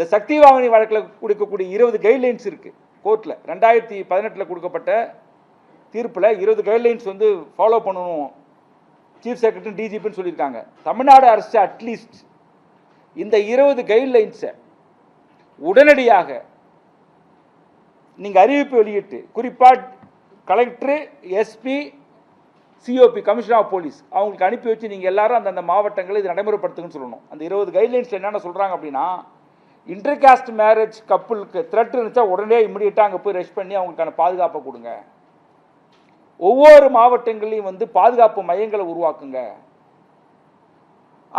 இந்த சக்தி வாகனி வழக்கில் கொடுக்கக்கூடிய இருபது கைட்லைன்ஸ் இருக்குது கோர்ட்டில் ரெண்டாயிரத்தி பதினெட்டில் கொடுக்கப்பட்ட தீர்ப்பில் இருபது கைட்லைன்ஸ் வந்து ஃபாலோ பண்ணணும். சீஃப் செக்ரட்டரி டிஜிபின்னு சொல்லியிருக்காங்க. தமிழ்நாடு அரசு அட்லீஸ்ட் இந்த இருபது கைட்லைன்ஸை உடனடியாக நீங்கள் அறிவிப்பு வெளியிட்டு குறிப்பாக collector SP COP commissioner of police அவங்களுக்கு அனுப்பி வச்சு நீங்கள் எல்லாரும் அந்தந்த மாவட்டங்களில் இது நடைமுறைப்படுத்துங்கன்னு சொல்லணும். அந்த இருபது கைட்லைன்ஸில் என்னென்ன சொல்கிறாங்க அப்படின்னா இன்டர்காஸ்ட் மேரேஜ் கப்புளுக்கு த்ரெட் இருந்துச்சா உடனே இமிடியட்டாக அங்கே போய் ரெஸ்ட் பண்ணி அவங்களுக்கான பாதுகாப்பை கொடுங்க. ஒவ்வொரு மாவட்டங்களையும் வந்து பாதுகாப்பு மையங்களை உருவாக்குங்க.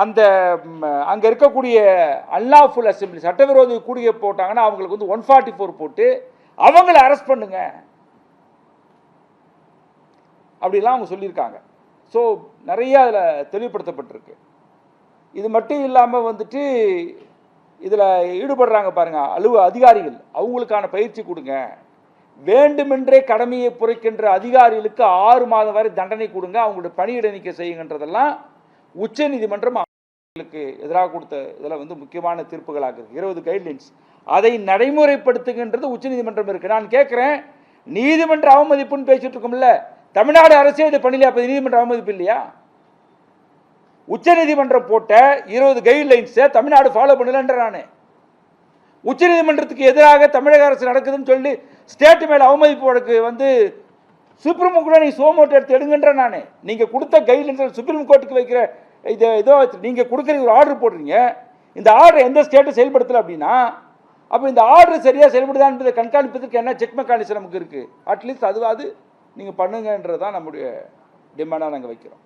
அந்த அங்கே இருக்கக்கூடிய அன்லாஃபுல் அசம்பிளி சட்டவிரோத கூடிய போட்டாங்கன்னா அவங்களுக்கு வந்து ஒன் ஃபார்ட்டி ஃபோர் போட்டு அவங்கள அரெஸ்ட் பண்ணுங்க. அப்படிலாம் அவங்க சொல்லியிருக்காங்க. ஸோ நிறைய அதில் தெளிவுபடுத்தப்பட்டிருக்கு. இது மட்டும் இல்லாமல் வந்துட்டு இதில் ஈடுபடுறாங்க பாருங்க. அலுவ அதிகாரிகள் அவங்களுக்கான பயிற்சி கொடுங்க. வேண்டுமென்றே கடமையை புரைக்கின்ற அதிகாரிகளுக்கு ஆறு மாதம் வரை தண்டனை கொடுங்க. அவங்களுடைய பணியிட நீக்க செய்யுங்கன்றதெல்லாம் உச்ச நீதிமன்றம் அவங்களுக்கு எதிராக கொடுத்த இதில் வந்து முக்கியமான தீர்ப்புகளாக இருக்குது இருபது கைட்லைன்ஸ் அதை நடைமுறைப்படுத்துகின்றது உச்சநீதிமன்றம் இருக்குது நான் கேட்குறேன் நீதிமன்ற அவமதிப்புன்னு பேசிட்டு இருக்கோம்ல. தமிழ்நாடு அரசே இது பண்ணலையா அப்போ நீதிமன்ற அவமதிப்பு இல்லையா? உச்சநீதிமன்றம் போட்ட இருபது கைட்லைன்ஸை தமிழ்நாடு ஃபாலோ பண்ணலன்ற நான் உச்சநீதிமன்றத்துக்கு எதிராக தமிழக அரசு நடக்குதுன்னு சொல்லி ஸ்டேட் மேல அவமதிப்பு வழக்கு வந்து சுப்ரீம் கோர்ட்டில் நீ சோமோட்டை எடுத்து எடுங்கன்ற நான் நீங்கள் கொடுத்த கைட்லைன்ஸ் சுப்ரீம் கோர்ட்டுக்கு வைக்கிற இது ஏதோ நீங்கள் கொடுக்குற ஒரு ஆர்டர் போடுறீங்க இந்த ஆர்டர் எந்த ஸ்டேட்டும் செயல்படுத்தலை அப்படின்னா அப்போ இந்த ஆர்டர் சரியாக செயல்படுதா என்பதை கண்காணிப்பதற்கு என்ன செக் மெக்கானிசம் நமக்கு இருக்குது அட்லீஸ்ட் அதுவாது நீங்கள் பண்ணுங்கன்றது தான் நம்முடைய டிமாண்டாக நாங்கள் வைக்கிறோம்.